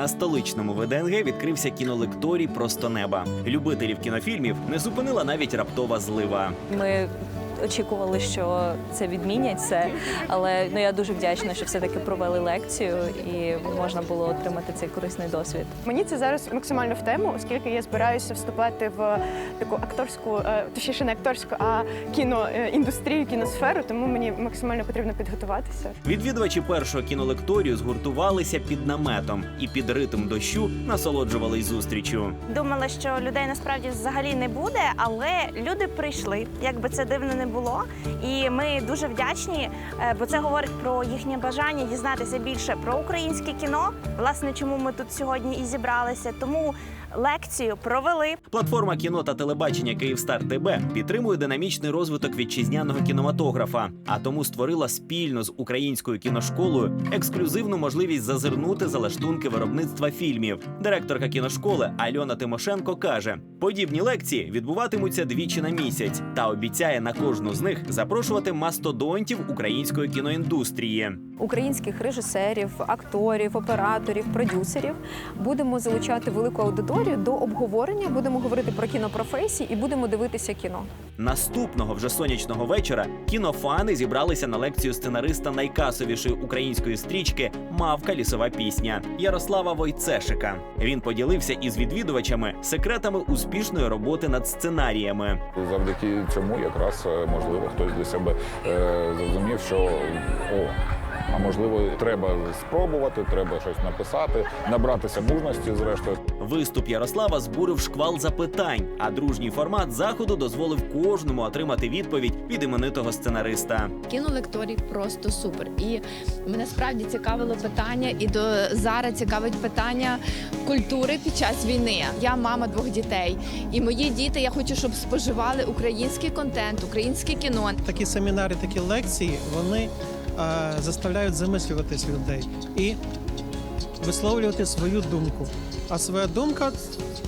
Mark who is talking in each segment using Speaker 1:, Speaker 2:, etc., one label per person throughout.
Speaker 1: на столичному ВДНГ відкрився кінолекторій Просто неба. Любителів кінофільмів не зупинила навіть раптова злива.
Speaker 2: Ми очікували, що це відмінять все, але ну я дуже вдячна, що все таки провели лекцію і можна було отримати цей корисний досвід.
Speaker 3: Мені це зараз максимально в тему, оскільки я збираюся вступати в таку акторську, е, точніше не акторську, а кіноіндустрію, кіносферу, тому мені максимально потрібно підготуватися.
Speaker 1: Відвідувачі першого кінолекторію згуртувалися під наметом і під ритм дощу насолоджувались зустрічю.
Speaker 4: Думала, що людей насправді взагалі не буде, але люди прийшли, як би це дивно не було. І ми дуже вдячні, е, бо це говорить про їхнє бажання дізнатися більше про українське кіно. Власне, чому ми тут сьогодні і зібралися. Тому лекцію провели.
Speaker 1: Платформа кіно та телебачення Київстар ТБ підтримує динамічний розвиток вітчизняного кінематографа, а тому створила спільно з українською кіношколою ексклюзивну можливість зазирнути за лаштунки виробництва фільмів. Директорка кіношколи Альона Тимошенко каже: подібні лекції відбуватимуться двічі на місяць та обіцяє на кожну з них запрошувати мастодонтів української кіноіндустрії.
Speaker 5: Українських режисерів, акторів, операторів, продюсерів. Будемо залучати велику аудиторію до обговорення. Будемо говорити про кінопрофесії і будемо дивитися кіно.
Speaker 1: Наступного вже сонячного вечора кінофани зібралися на лекцію сценариста найкасовішої української стрічки Мавка лісова пісня Ярослава Войцешика. Він поділився із відвідувачами секретами успішної роботи над сценаріями.
Speaker 6: Завдяки цьому якраз е, можливо хтось для себе е, зрозумів, що о. Можливо, треба спробувати, треба щось написати, набратися мужності, зрештою.
Speaker 1: Виступ Ярослава збурив шквал запитань, а дружній формат заходу дозволив кожному отримати відповідь від іменитого сценариста.
Speaker 7: Кінолекторій просто супер. І мене справді цікавило питання, і до зараз цікавить питання культури під час війни. Я мама двох дітей, і мої діти я хочу, щоб споживали український контент, українське кіно.
Speaker 8: такі семінари, такі лекції, вони заставляють замислюватись людей і висловлювати свою думку. А своя думка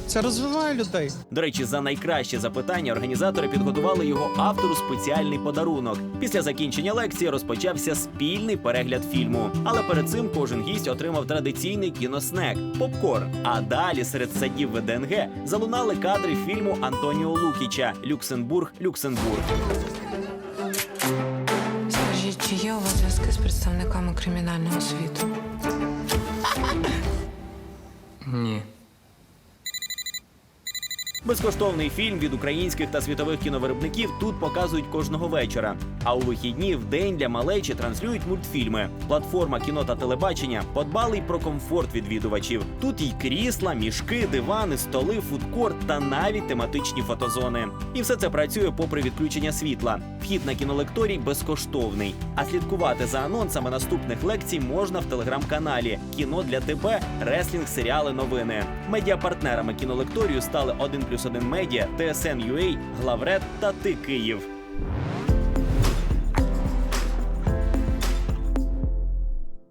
Speaker 8: це розвиває людей.
Speaker 1: До речі, за найкраще запитання організатори підготували його автору спеціальний подарунок. Після закінчення лекції розпочався спільний перегляд фільму. Але перед цим кожен гість отримав традиційний кіноснек попкорн. А далі серед садів ВДНГ залунали кадри фільму Антоніо Лукіча Люксембург, Люксембург.
Speaker 9: Чи є у вас зв'язки з представниками кримінального світу?
Speaker 10: Ні.
Speaker 1: Безкоштовний фільм від українських та світових кіновиробників тут показують кожного вечора. А у вихідні в день для малечі транслюють мультфільми. Платформа кіно та телебачення подбали й про комфорт відвідувачів. Тут і крісла, мішки, дивани, столи, фудкорт та навіть тематичні фотозони. І все це працює попри відключення світла. Вхід на кінолекторій безкоштовний. А слідкувати за анонсами наступних лекцій можна в телеграм-каналі Кіно для тебе, реслінг, серіали, новини. Медіапартнерами кінолекторію стали 1 плюс 1 медіа, ТСН.UA, Главред та Ти Київ.